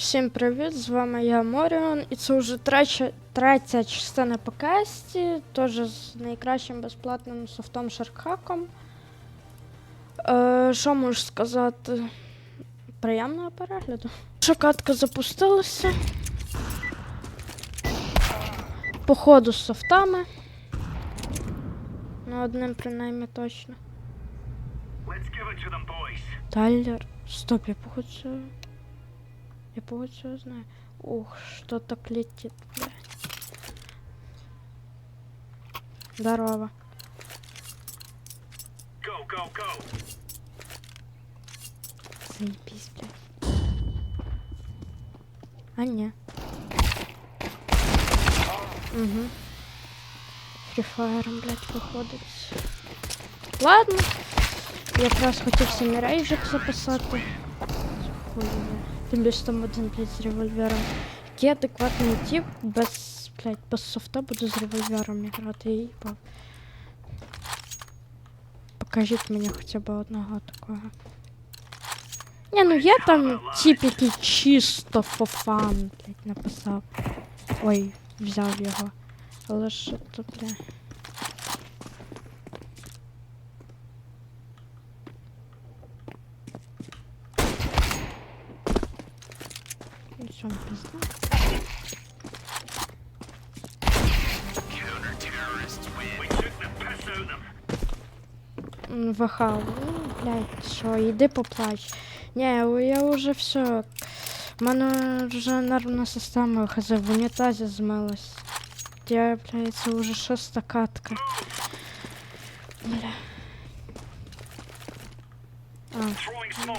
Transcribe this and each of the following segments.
Всім привіт! З вами я Моріон, і це вже третя, третя частина по кесті, теж з найкращим безплатним софтом Шаркхаком. Е, що можу сказати? Приємного перегляду. Шокатка запустилася. Походу з софтами. Ну, одним принаймні точно. Тайлер. Стоп, я походу всё- Я походу всё знаю. Ух, что-то летит, блядь. Здорово. Go, go, go. Заебись, блядь. А не. Угу. Фріфаєром, блядь, виходить. Ладно. Я якраз хотів собі рейджик записати. Хуй Тим більше там один, блядь, з револьвером. Який адекватний тип без, блядь, без софта буду з револьвером грати і їбав. Покажіть мені хоча б одного такого. Ні, ну є там тип, який чисто fun, блядь, написав. Ой, взяв його. Але що то, бля. Ну, що, пизда? We took the piss out of them. М, ВХ, ну, блядь, що, іди поплач. Ні, я вже все. У мене вже нервна система хз в унітазі змилась. Я, блядь, це вже шоста катка. Бля. А, Throwing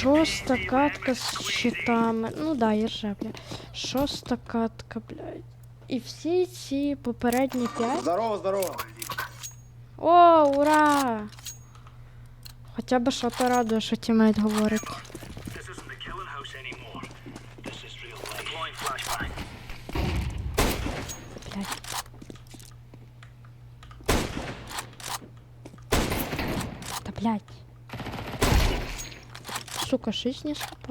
шоста катка з щитами. Ну да, є же, бля. Шоста катка, блядь. І всі ці попередні п'ять. Здорово, здорово. О, ура! Хоча б що то радує, що тімейт говорить. This isn't the Сука, шість не хп.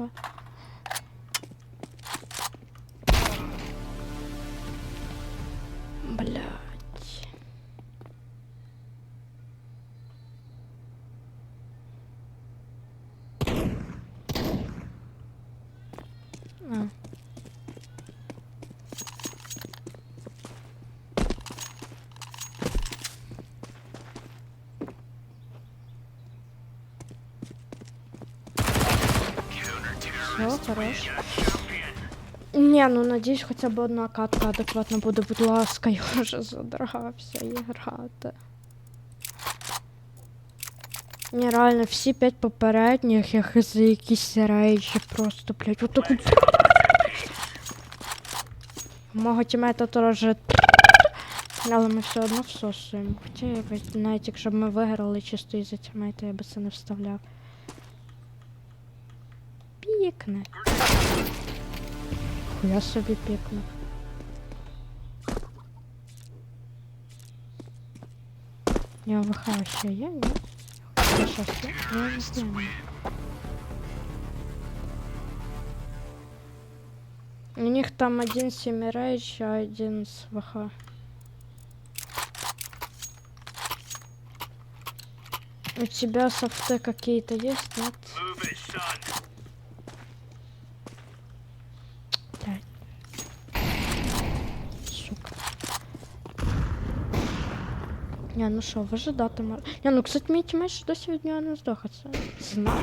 Все, хорош. Не, ну надіюсь, хоча б одна катка адекватно буде, будь ласка, я вже задрагався і грати. Ні, реально, всі п'ять попередніх, я хз якісь рейджі просто, блядь, отаку. Мого тімейта теж. Але ми все одно всосуємо. Хоча я навіть якщо б ми виграли чисто із-за тімейта, я би це не вставляв. Пікне. Я собі пікнув. Я ВХ ще є, ні? Ще щось є? Я не знаю. У них там один семирейдж, а один с ВХ. У тебя софты какие-то есть, нет? Не, ну що, вижидати можна. Не, ну, кстати, мій тімейт ще досі від нього не здох, а це знак.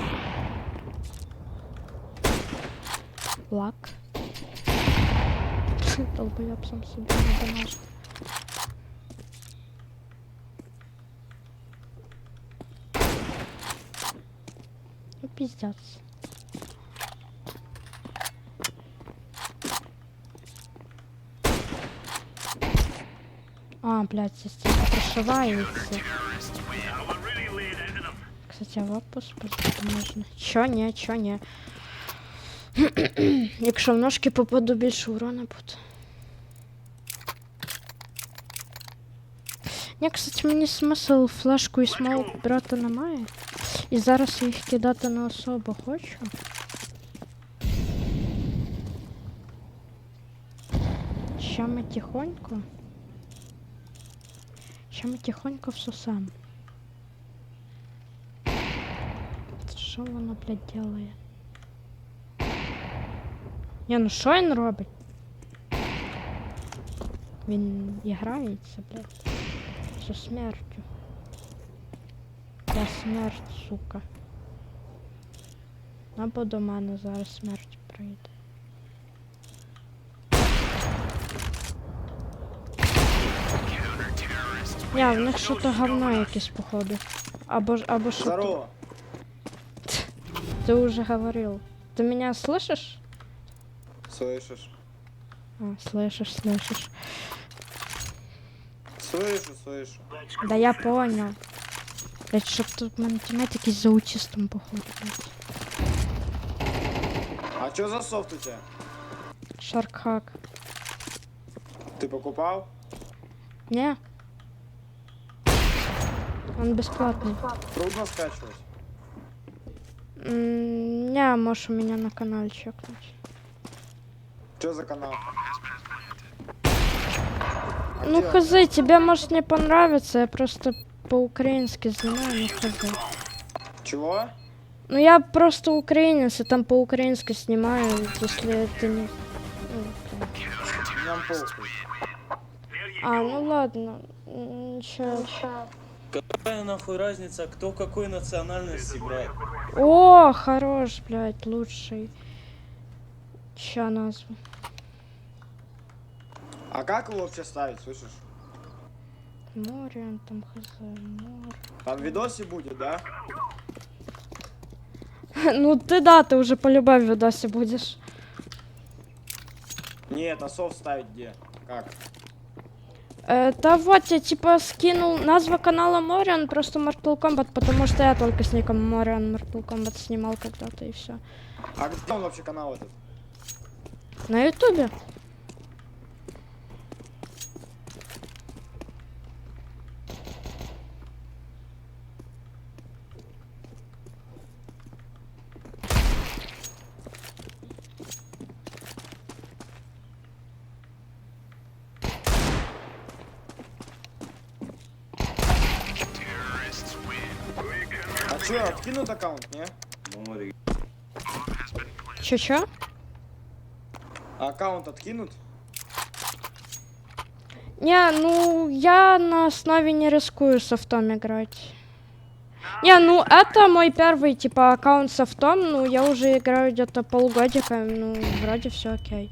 Лак. Долбояб сам собі не домашній. Ну, пиздец. А, блядь, здесь Them. Кстати, в отпуск пустити можна. Чо ні, чо ні. Якщо в ножки попаду, більше урона буде. Ні, кстати, мені смисл флешку і смоук брати немає. І зараз їх кидати на особу хочу. Ще ми тихонько. Ми тихонько всосем. Що воно, блядь, делає? Ні, ну що він робить? Він грається, блядь. Зі смертю. Я смерть, сука. Або до мене зараз смерть прийде. Я, в них що-то говно якесь, походу. Або, ж- або що Здорово. Ты уже говорил. Ты меня слышишь? Слышишь? А, слышишь, слышишь. Слышу, слышу. Да я понял. Блять, чтоб тут математики за аутистом, походу, блядь. А что за софт у тебя? Шаркхак. Ты покупал? Не? Он бесплатный. Трудно скачивать. М, Не, можешь у меня на канале чекнуть. Что за канал? А Ну, где он? хз, тебе может не понравится, я просто по-украински знаю, ну хз. Чего? Ну, я просто украинец, и там по-украински снимаю, если это не... ну. А, ну ладно. М, Ничего. Какая нахуй разница, кто какой национальности, брат? О, хорош, блядь, лучший. Ща назву. А как его вообще ставить, слышишь? Море, он там хз, море. Там в видосе будет, да? Ну ты да, ты уже по любой в видосе будешь. Нет, а софт ставить где? Как? Э, да вот, я типа скинул назва канала Мориан, просто Mortal Kombat, потому что я только с ником Мориан Mortal Kombat снимал когда-то и все. А где он вообще канал этот? На ютубе? А что, откинут аккаунт, не? Чё-чё? А аккаунт откинут? Не, ну я на основе не рискую софтом играть. Не, ну это мой первый типа аккаунт софтом, ну я уже играю где-то полгодика, ну вроде все окей.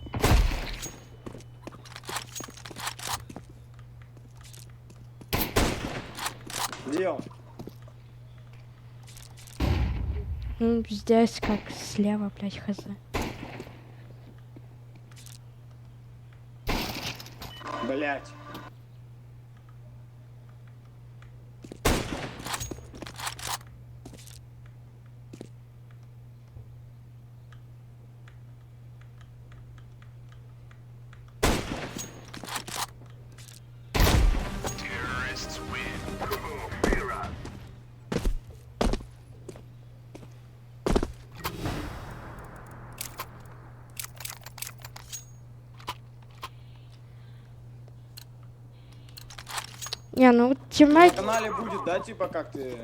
Где он? Ну здесь как слева, блять, хз. Блять. Не, ну На тиммейт... канале будет, да, типа как ты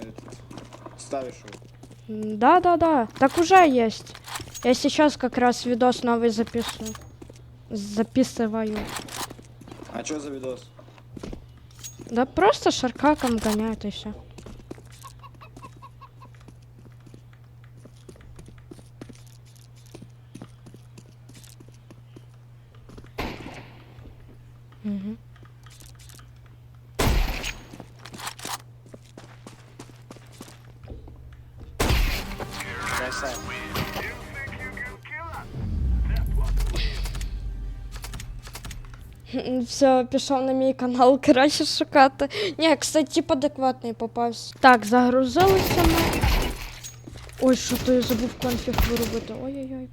ставишь его? Да, да, да. Так уже есть. Я сейчас как раз видос новый записываю. Записываю. А что за видос? Да просто шаркаком гоняют и все. Все, пішов на мій канал, краще шукати. Ні, кстати, тип адекватний попався. Так, загрузилися ми. Ой, що то я забув конфіг виробити. Ой-ой-ой.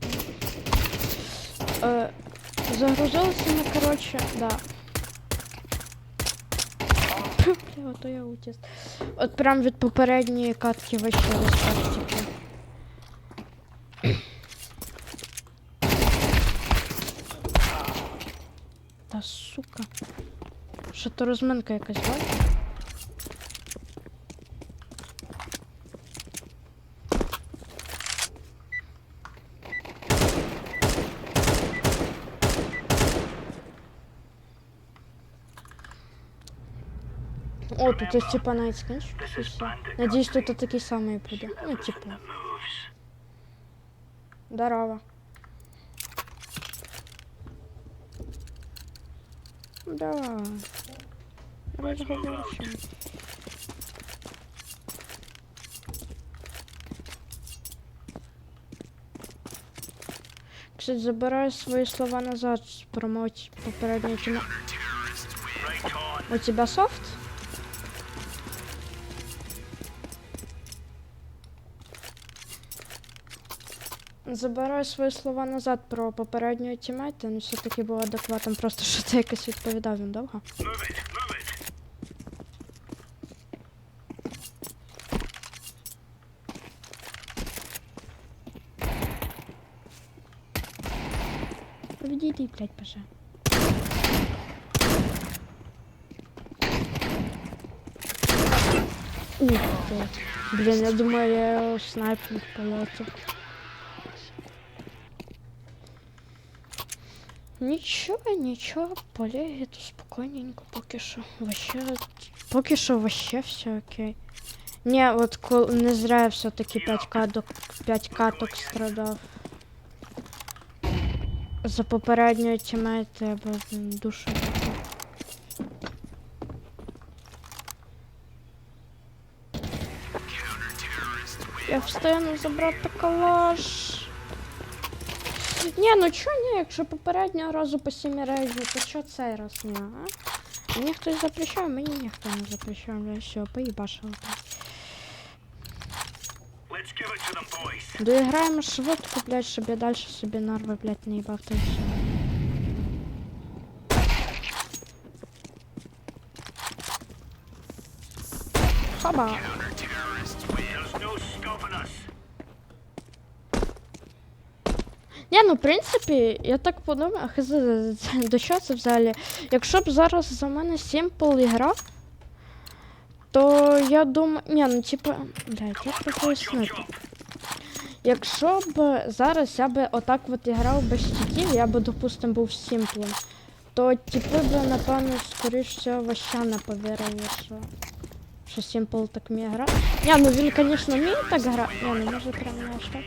Е, загрузилися ми, коротше, да. Бля, ото я аутіст. От прям від попередньої катки респект, типу. Та сука. Що то розминка якась, бачиш? О, тут ось типа навіть скинш. Надіюсь, тут такий самий буде. Ну, типу. Moves. Здорово. Да. Розговорчимо. Кстати, забираю свої слова назад з промоуть попередньої тіма. Right on. У тебя софт? Забираю свої слова назад про попереднього тімейта, він все-таки був адекватом, просто що це якось відповідав він довго. Move it, move it. Відійди, блядь, поже. Ух ты. Блин, я думаю, я его снайпер в полете. Нічого, нічого, поле это спокійненько, поки що. Вообще, поки що вообще все окей. Не, от кол... не зря я все-таки 5 каток, 5 каток страдав. За попереднього тімейта я би блін, душу. віддав. Я встигну забрати калаш. Ні, ну чо ні, якщо попереднього разу по сімі рейджу, то чо цей раз ні, а? Мені хтось запрещав, мені ніхто не запрещав, бля, все, поїбашили. Let's give it to them, boys. Доіграємо швидко, блядь, щоб я далі собі нарви, блядь, не їбав, та й все. Хаба. Ні, ну в принципі, я так подумав, хз, до що це взагалі? Якщо б зараз за мене Simple грав, то я думаю. Ні, ну типа. Блядь, як це пояснити? Якщо б зараз я би отак от грав без стіків, я би, допустим, був Сімплем, то типи би, напевно, скоріш всього, вообще не повірили, що. Що Simple так вміє грати. Ні, ну він, звісно, вміє так грати. Ні, ну може прям аж так.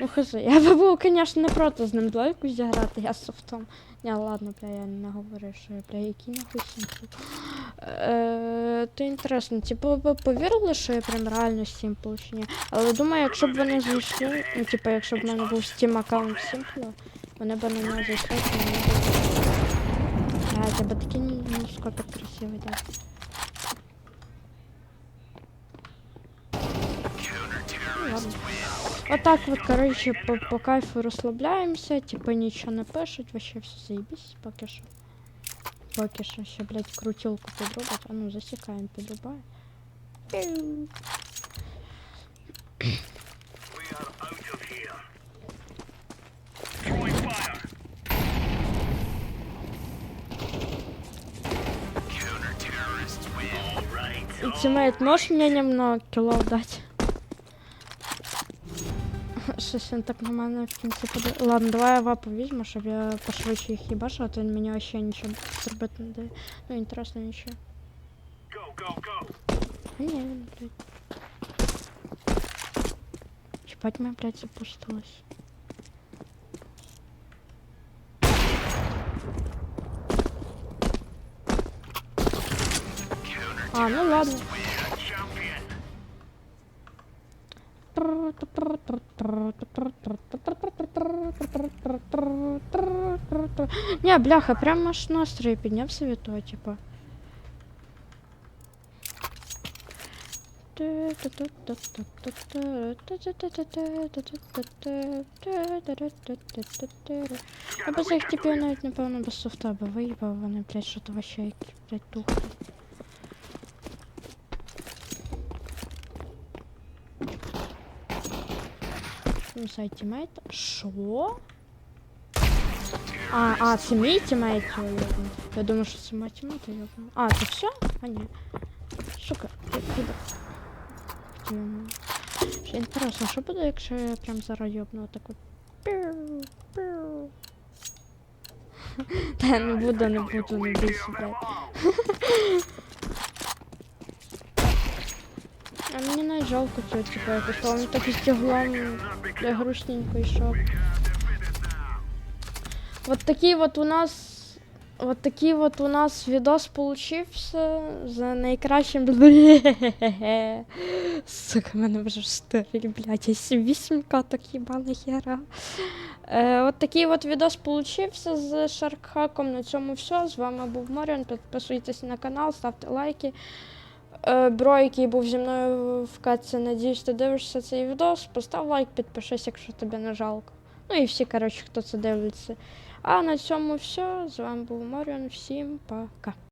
Ну хз, я би був, звісно, не проти з ним двойку зіграти, я софтом. Ні, ладно, бля, я не говорю, що я, бля, який нахуй Simple. Е, то інтересно, типу, ви повірили, що я прям реально Simple чи ні? Але думаю, якщо б вони зайшли, ну, типу, якщо б в мене був Steam аккаунт Simple, вони б на нього зайшли, то вони б... Я би такий ну, скопик красивий дав. Отак вот, короче, по, по кайфу розслабляємося, типа нічого не пишуть, вообще все заебись, поки що. Поки що ще, блядь, крутілку підробить. А ну, засікаємо, підрубає. Піу. We are out of here. Throwing fire. Counter-terrorists win. All right. Тиммейт, можешь мне немного кілов дати? Щось він так на мене в кінці подає. Ладно, давай я вапу візьму, щоб я пошвидше їх їбашив, а то він мені вообще нічого зробити не дає. Ну, інтересно нічого. Go, go, go. А ні, він, блядь. Чіпать мене, блядь, запустилось. А, ну ладно. Не, бляха, прям аж настрій піднявся від того, типа. Я без їх типів навіть, напевно, без софта би виїбав, вони, блядь, що то вообще, які, блядь, тухли. нашому сайті мейта. Що? А, а, це мій тімейт йобаний. Я думаю, що це мій тімейт йобаний. А, це все? А, ні. Сука, я піду. М. Ще Інтересно, що буде, якщо я прям зараз йобну отак от. Піу, піу. Та я не буду, не буду, не бійся, блядь. мені навіть жалко цього, типу, якось він так із тяглом грустненько йшов. Вот такий вот у нас. Вот такий вот у нас відос получився за найкращим. Сука, мене вже штирить, блядь, я 8к так їбана хера. Е, от такий от відос получився з Шаркхаком. На цьому все. З вами був Моріон. Підписуйтесь на канал, ставте лайки. Е, Бро, який був зі мною в катці, надіюсь, ти дивишся цей відос. Постав лайк, підпишись, якщо тобі не жалко. Ну і всі, коротше, хто це дивиться. А на цьому все. З вами був Моріон. Всім пока.